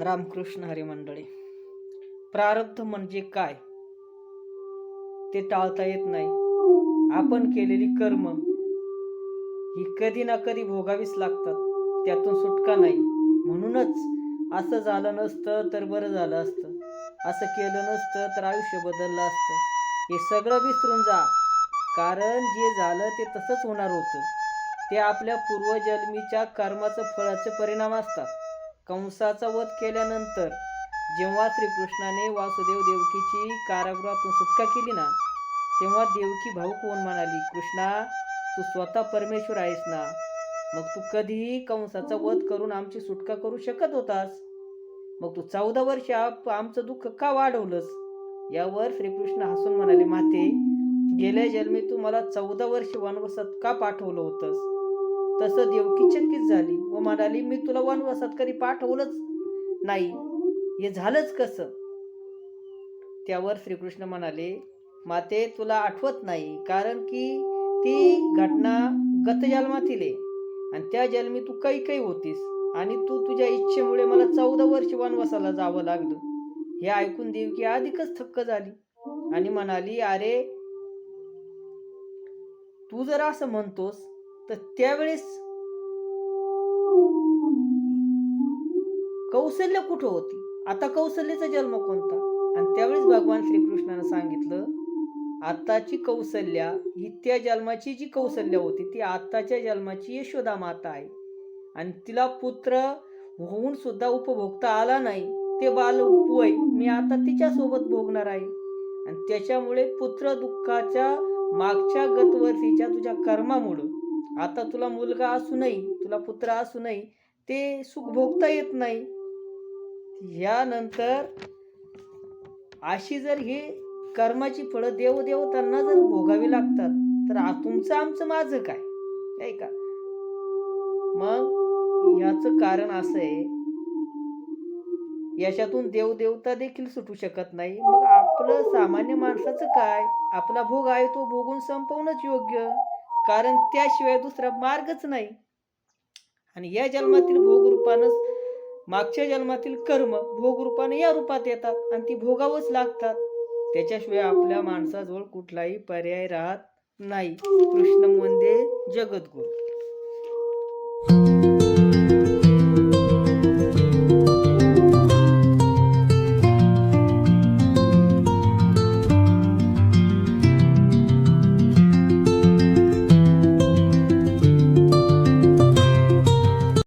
रामकृष्ण हरी मंडळी प्रारब्ध म्हणजे काय? ते टाळता येत नाही. आपण केलेली कर्म ही कधी ना कधी भोगावीच लागतात. त्यातून सुटका नाही. म्हणूनच असं झालं नसतं तर बरं झालं असतं. असं केलं नसतं तर आयुष्य बदललं असतं. हे सगळं विसरून जा. कारण जे झालं ते तसंच होणार होतं. ते आपल्या पूर्वजन्मीच्या कर्माचं फळाचे परिणाम असतात. कंसाचा वध केल्यानंतर जेव्हा श्रीकृष्णाने वासुदेव देवकीची कारागृहातून सुटका केली ना तेव्हा देवकी भाऊक होऊन म्हणाली कृष्णा तू स्वतः परमेश्वर आहेस ना? मग तू कधीही कंसाचा वध करून आमची सुटका करू शकत होतास? मग तू चौदा वर्ष आप आमचं दुःख का वाढवलंस? यावर श्रीकृष्ण हसून म्हणाले माते गेल्या जन्मी तू मला चौदा वर्ष वनवासात का पाठवलं होतंस? तसं देवकी चक्कीच झाली व म्हणाली मी तुला वनवासात कधी पाठवलंच नाही. हे झालंच कसं? त्यावर श्रीकृष्ण म्हणाले माते तुला आठवत नाही कारण की ती घटना गतजन्मातील आहे. आणि त्या जन्मी तू काही काही होतीस आणि तू तुझ्या इच्छेमुळे मला चौदा वर्ष वनवासाला जावं लागलं. हे ऐकून देवकी अधिकच थक्क झाली आणि म्हणाली अरे तू जर असं म्हणतोस तर त्यावेळेस कौशल्य कुठं होती? आता कौशल्याचा जन्म कोणता? आणि त्यावेळेस भगवान श्रीकृष्णानं सांगितलं आताची कौशल्या ही त्या जन्माची जी कौशल्य होती ती आताच्या जन्माची यशोदा माता आहे. आणि तिला पुत्र होऊन सुद्धा उपभोगता आला नाही. ते बाल वय मी आता तिच्यासोबत भोगणार आहे. आणि त्याच्यामुळे पुत्र दुःखाच्या मागच्या गतवर्षीच्या तुझ्या कर्मामुळं आता तुला मुलगा असूनही तुला पुत्र असूनही ते सुख भोगता येत नाही. यानंतर अशी जर हे कर्माची फळं देवदेवतांना जर भोगावी लागतात तर तुमचं आमचं माझं काय? नाही का? मग याचं कारण असं आहे याच्यातून देवदेवता देखील सुटू शकत नाही. मग आपलं सामान्य माणसाचं काय? आपला भोग आहे तो भोगून संपवणंच योग्य. कारण त्याशिवाय दुसरा मार्गच नाही. आणि या जन्मातील भोगरूपानंच मागच्या जन्मातील कर्म भोगरूपाने या रूपात येतात आणि ती भोगावंच लागतात. त्याच्याशिवाय आपल्या माणसाजवळ कुठलाही पर्याय राहत नाही. कृष्ण म्हणजे जगद्गुरु.